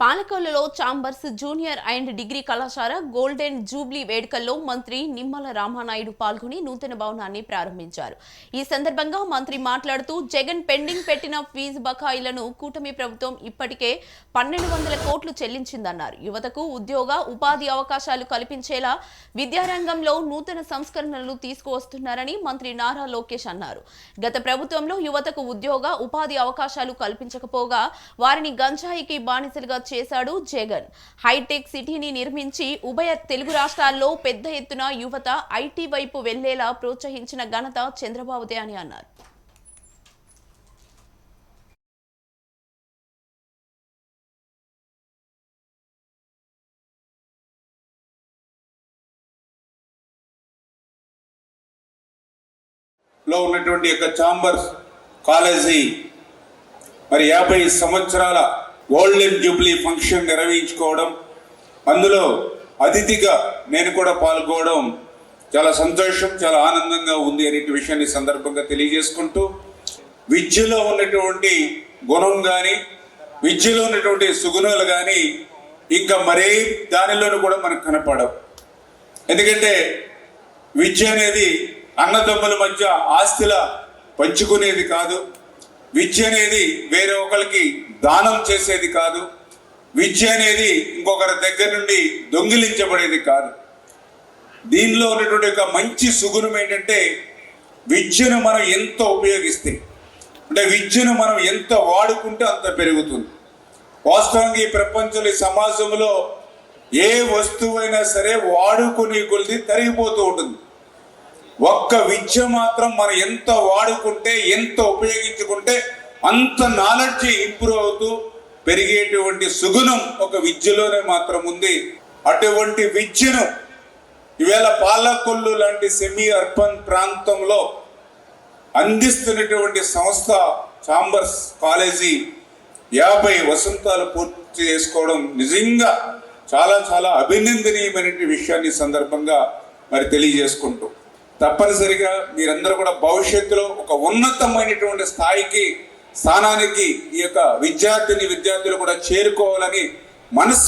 పాలకొల్లులో chambers junior and degree కళాశాల golden jubilee వేడుకల్లో మంత్రి నిమ్మల రామానాయుడు పాల్గొని నూతన భవనాన్ని ప్రారంభించారు. ఈ సందర్భంగా మంత్రి మాట్లాడుతూ జగన్ పెండింగ్ పెట్టిన ఫీజు బకాయిలను కూటమి ప్రభుత్వం ఇప్పటికే పన్నెండు వందల కోట్లు చెల్లించిందన్నారు. యువతకు ఉద్యోగ ఉపాధి అవకాశాలు కల్పించేలా విద్యారంగంలో నూతన సంస్కరణలు తీసుకువస్తున్నారని మంత్రి నారా లోకేష్ అన్నారు. గత ప్రభుత్వంలో యువతకు ఉద్యోగ ఉపాధి అవకాశాలు కల్పించకపోగా వారిని గంజాయికి బానిసలుగా చేశాడు జగన్. హైటెక్ సిటీని నిర్మించి ఉభయ తెలుగు రాష్ట్రాల్లో పెద్ద ఎత్తున యువత ఐటీ వైపు వెళ్ళేలా ప్రోత్సహించిన ఘనత చంద్రబాబుదే అని అన్నారు. లో ఉన్నటువంటి యొక్క చాంబర్స్ కాలేజీ మరి యాభై సంవత్సరాల గోల్డెన్ జూబ్లీ ఫంక్షన్ నిర్వహించుకోవడం అందులో అతిథిగా నేను కూడా పాల్గొనడం చాలా సంతోషం చాలా ఆనందంగా ఉంది అనే విషయాన్ని సందర్భంగా తెలియజేసుకుంటూ విద్యలో ఉన్నటువంటి గుణం కానీ విద్యలో ఉన్నటువంటి సుగుణాలు కానీ ఇంకా మరే దానిలోనూ కూడా మనకు కనపడవు. ఎందుకంటే విద్య అనేది అన్నదమ్ముల మధ్య ఆస్తుల పంచుకునేది కాదు. విద్య అనేది వేరే ఒకరికి దానం చేసేది కాదు. విద్య అనేది ఇంకొకరి దగ్గర నుండి దొంగిలించబడేది కాదు. దీనిలో ఉన్నటువంటి ఒక మంచి సుగుణం ఏంటంటే విద్యను మనం ఎంత ఉపయోగిస్తే అంటే విద్యను మనం ఎంత వాడుకుంటే అంత పెరుగుతుంది. వాస్తవంగా ఈ ప్రపంచంలో ఈ సమాజంలో ఏ వస్తువైనా సరే వాడుకునే కొలిది తరిగిపోతూ ఉంటుంది. ఒక్క విద్య మాత్రం మనం ఎంత వాడుకుంటే ఎంత ఉపయోగించుకుంటే అంత నాలెడ్జ్ ఇంప్రూవ్ అవుతూ పెరిగేటువంటి సుగుణం ఒక విద్యలోనే మాత్రం ఉంది. అటువంటి విద్యను ఈవేళ పాలకొల్లు లాంటి సెమీ అర్బన్ ప్రాంతంలో అందిస్తున్నటువంటి సంస్థ చాంబర్స్ కాలేజీ యాభై వసంతాలు పూర్తి చేసుకోవడం నిజంగా చాలా చాలా అభినందనీయమైన విషయాన్ని సందర్భంగా మరి తెలియజేసుకుంటూ. తప్పనిసరిగా మీరందరూ కూడా భవిష్యత్తులో ఒక ఉన్నతమైనటువంటి స్థాయికి స్థానానికి ఈ యొక్క విద్యార్థిని విద్యార్థులు కూడా చేరుకోవాలని మనస్సు